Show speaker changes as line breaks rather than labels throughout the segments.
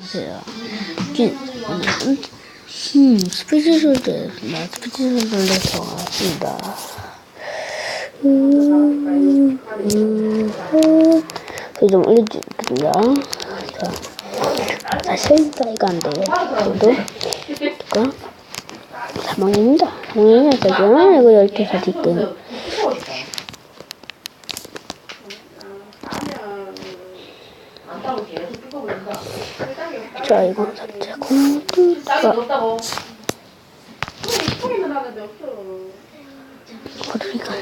안녕하세요. 음, 스피치솔드, 나 스피치솔드에서 왔습니다. 음, 음, 음, 그좀 올려주겠습니다. 자, 사실 따위가 안 돼요. 저도, 이거, 사망입니다. 사망이면 이거 12살 뒤끈. 자, 이거 삭제 코드. 자,
없다고.
버리니까.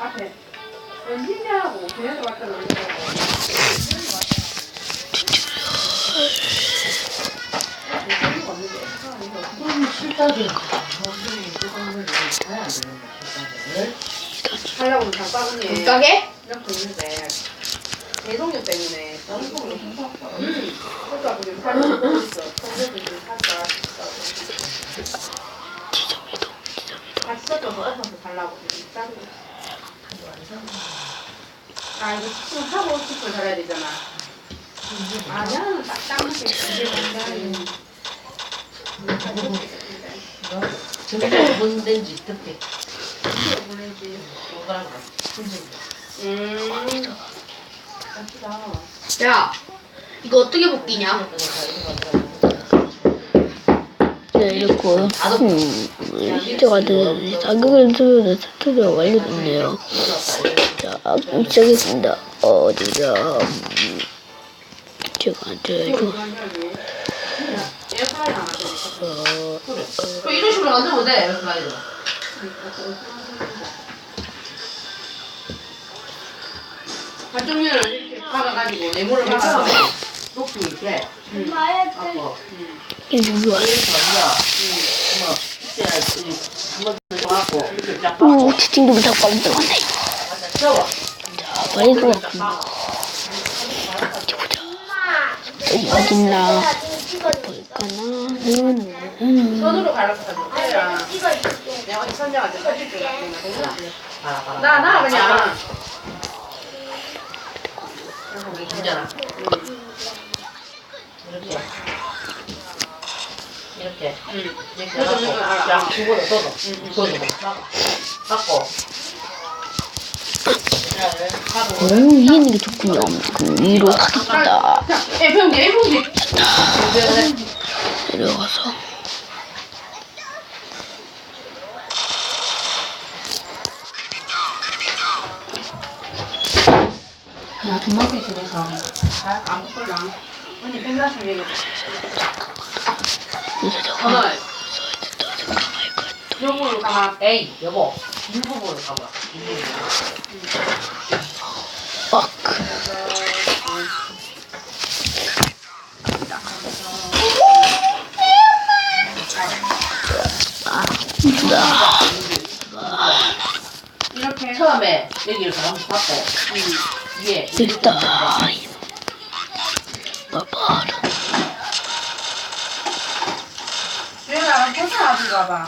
앞에 연진이하고 걔네들 왔다 그러는데 하려고 장바구니에
가게?
이렇게 있는데 대동료 때문에 너무 응. 그러니까 그게 살려고 있어. 성적이 좀 살까 싶다고. 같이 섞어서 엎어서 달라고 지금 짜고 있어. 아 이거 지금 하고 싶을 달아야 되잖아. 아 나는 딱딱 맞게 이게 뭔가
저거 뭔데인지 듣게
보내지.
흰색
음.
야 이거 어떻게 벗기냐?
네, 이렇게, 음, 제가 그 자격을 주는 스튜디오 완료됐네요. 자, 시작했습니다. 어디가, 음, 제가
안
어,
그 이런 식으로 만들면 돼
발종류를 이렇게 박아가지고 네모를 박아서
높이 이렇게.
음.
하고.
이게
뭐쫙
오, 놀랐네.
갖다 채워
자, 빨리 들어왔구나. 어디 어딨나? 볼까나? 음, 음.
손으로 갈아서 해야 내가 어디 선장한테 사줄 줄 알았나
봐라
나, 나 그냥.
주잖아 이렇게 이렇게
응.
이렇게
알아.
쫙 죽어도 써도 그거 막아 막고 하고
오, 이 있는 게 좋군요. 그럼 위로 가겠다.
F형제, F형제
내려가서.
야 도마뱀 집에서
안 먹을랑 언니 팬가스 얘기
이제 저거
오늘
써있다. 잠깐만, 이거.
요거로 가마
에이 여보 일부분을 가봐
빡.
이렇게
처음에 여기 이렇게 한번 받고 위에
됐다.
가봐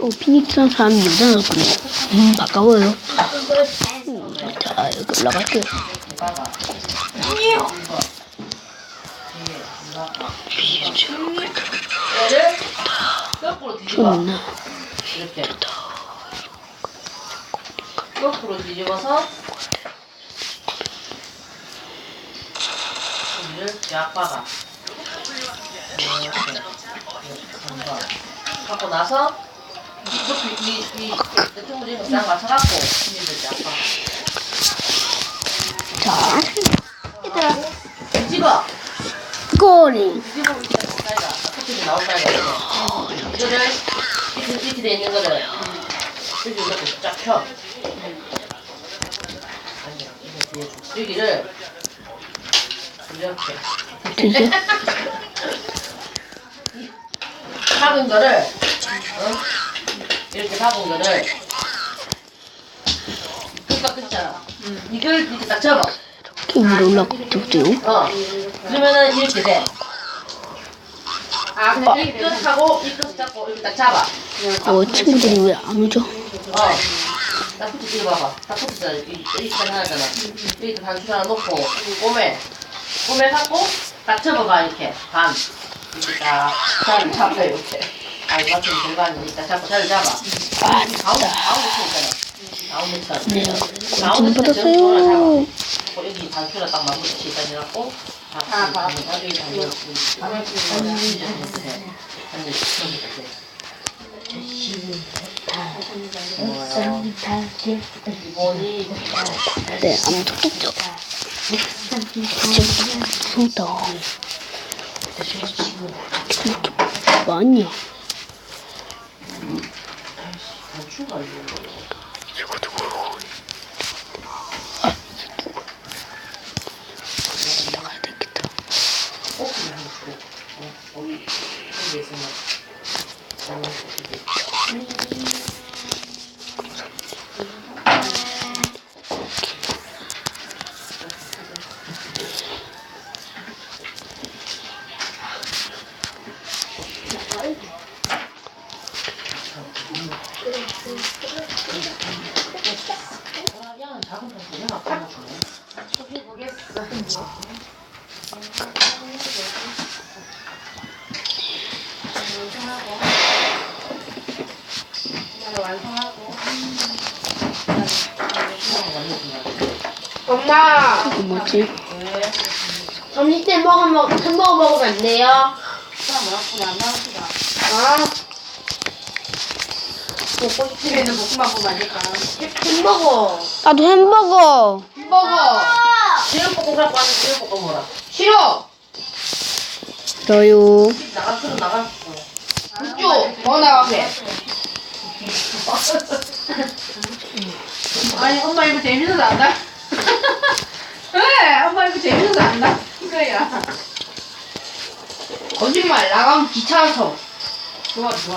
오, 피닉스한 사람이 여자였군요. 음, 바꿔봐요. 음, 자, 여기 올라갈게요.
얘를 거꾸로 뒤집어
좋나?
이렇게 거꾸로 뒤집어 서 이렇게 하고 나서 같은 무지개 딱 맞춰갖고 위를 쫙 박아
자,
뒤집어
꼬리.
뒤집어 사이가 커튼이 나올 사이가 있어 이거를 이렇게 이렇게 돼 있는 거를 여기 이렇게 쫙 펴. 여기를 이렇게. 박은 거를 어? 이렇게 박은 거를 끝과 끝잖아. 이걸 이렇게 딱 접어.
위로 올라가보세요.
어. 그러면은 이렇게 돼.
아 근데
이 끝하고 이 끝 잡고 이렇게 딱 잡아.
어, 친구들이 왜 안 오죠?
어. 딱 붙여 뒤로 봐봐. 딱 붙였잖아. 이- 이렇게 하나잖아. 여기 단추 하나 놓고 꼬매. 꼬매 갖고 딱 접어봐 이렇게 반. 딱 자리 잡아 이렇게. 아니 맞추면 절반이 일단 잡고 자리 잡아.
아,
가운데. 가운데 쳐 있잖아. 가운데 쳐.
네,
가운데 좀쳐 전부 하나 잡아.
받았어요.
어, 여기 단추를 딱 맞붙이 다 해갖고 다
아, 봐.
여기 단추 기본이
네, 안 좋겠죠? 무서다. 뭐하
거
이거 누구? 나가야 되겠다.
꼬리를 한번 주고 어, 거기 거기에 있으면 양은 작은 편이야 내가 아까 주네
엄마
이거 뭐지?
왜?
점심 먹으면 햄버거 먹으면 안 돼요? 아 먹고 싶으면 볶음밥 먹으면 안 될까? 햄버거
나도 햄버거.
햄버거
제육볶음 갖고 왔는데 제육볶음 뭐라
싫어
저요.
나가 틀어 나가
이쪽 더 나가게 아니 엄마 이거 재밌어서 안다 왜? 엄마 이거 재밌어서 안다 이거야 거짓말 나가면 귀찮아서.
좋아 좋아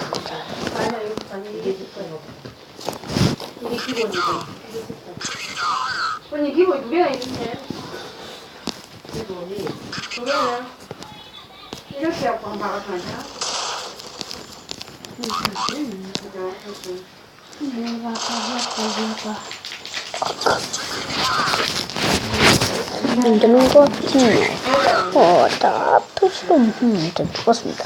기본이고 언니 기본이 두 개나 있는데
기본이
두 개는 이렇게 하고 한번 박아주면 안 되나?
힘드는 것 같지? 어, 다 표시로, 음, 좀 죽었습니다.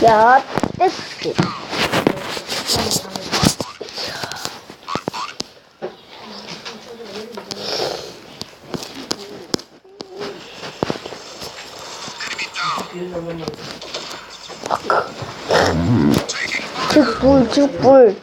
Got biscuit. 죽불, 죽불.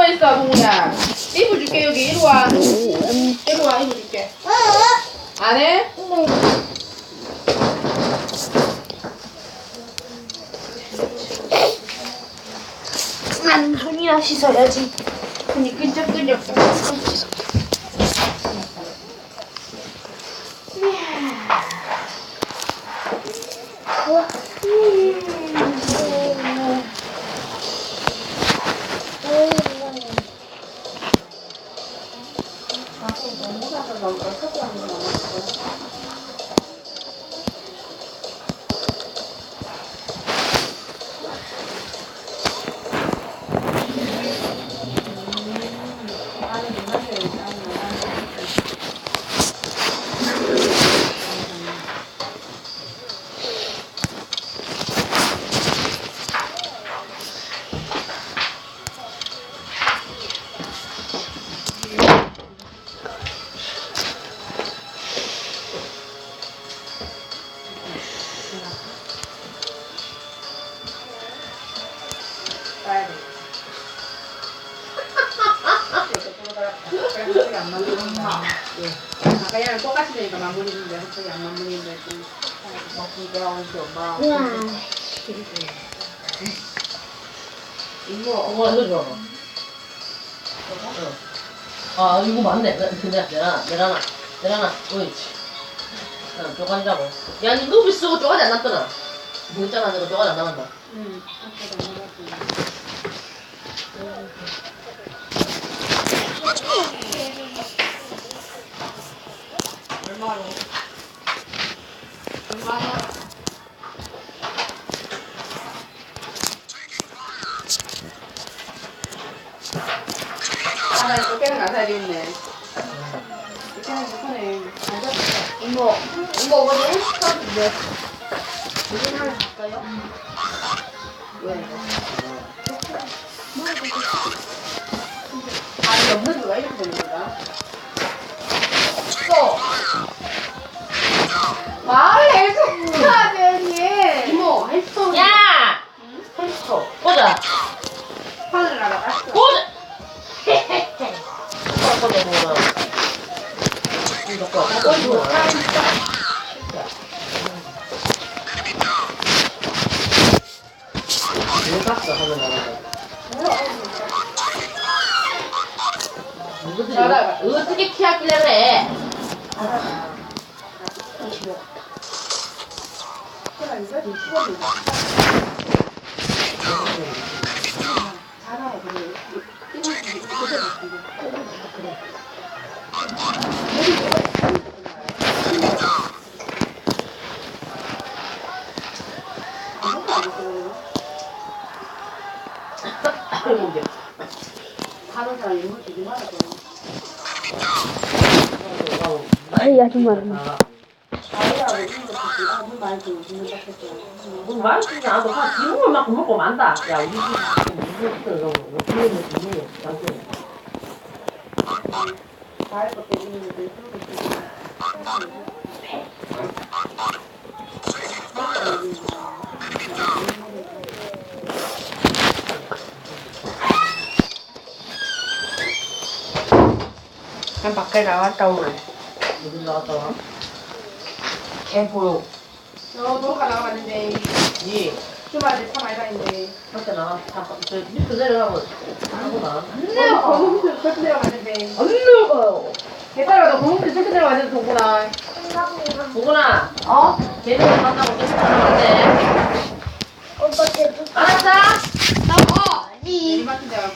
누워 있어 동우야. 이불 줄게 여기 이리 와. 이리 와 이불 줄게. 안 해?
난 손이나 씻어야지.
손이 끈적끈적. 아까 똑같이 되니까 마무리인데 갑자기 안 마무리인데 좀
이거 어 이거 줘. 아 이거 맞네. 내- 내가 내가 내가 내가 나 옳지. 나 쪼가리라고. 야, 니 누비 쓰고 쪼가리 안 났더라. 뭐 있잖아, 내가 쪼가리 안 나간다.
응. 아까도 안 먹었지. 얼마로? 얼마나? 아, 나 이거 깨는 가사리 있네. 깨는 못하네.
이모, 이모 어머니 네. 무슨 하나 줄까요?
왜?
보자.
하늘
보자. 이거 거. 이거 이거. 왜 아이
아줌마는
한
밖에 나왔다 오늘.
무슨 나갔다 와? 개보요.
어, 농가 나가봤는데
이
주말에 차 많이 다니는데.
밖에 나가. 저 밑에 내려가면 하고 나.
내가 거북이 절대 내려갔는데.
안 내려가요.
개딸아 너 거북이 절대 내려갔는데 동구나.
보구나.
어?
걔들 만나고 계속 가는데.
오빠 대부
알았어?
내일 같은 데가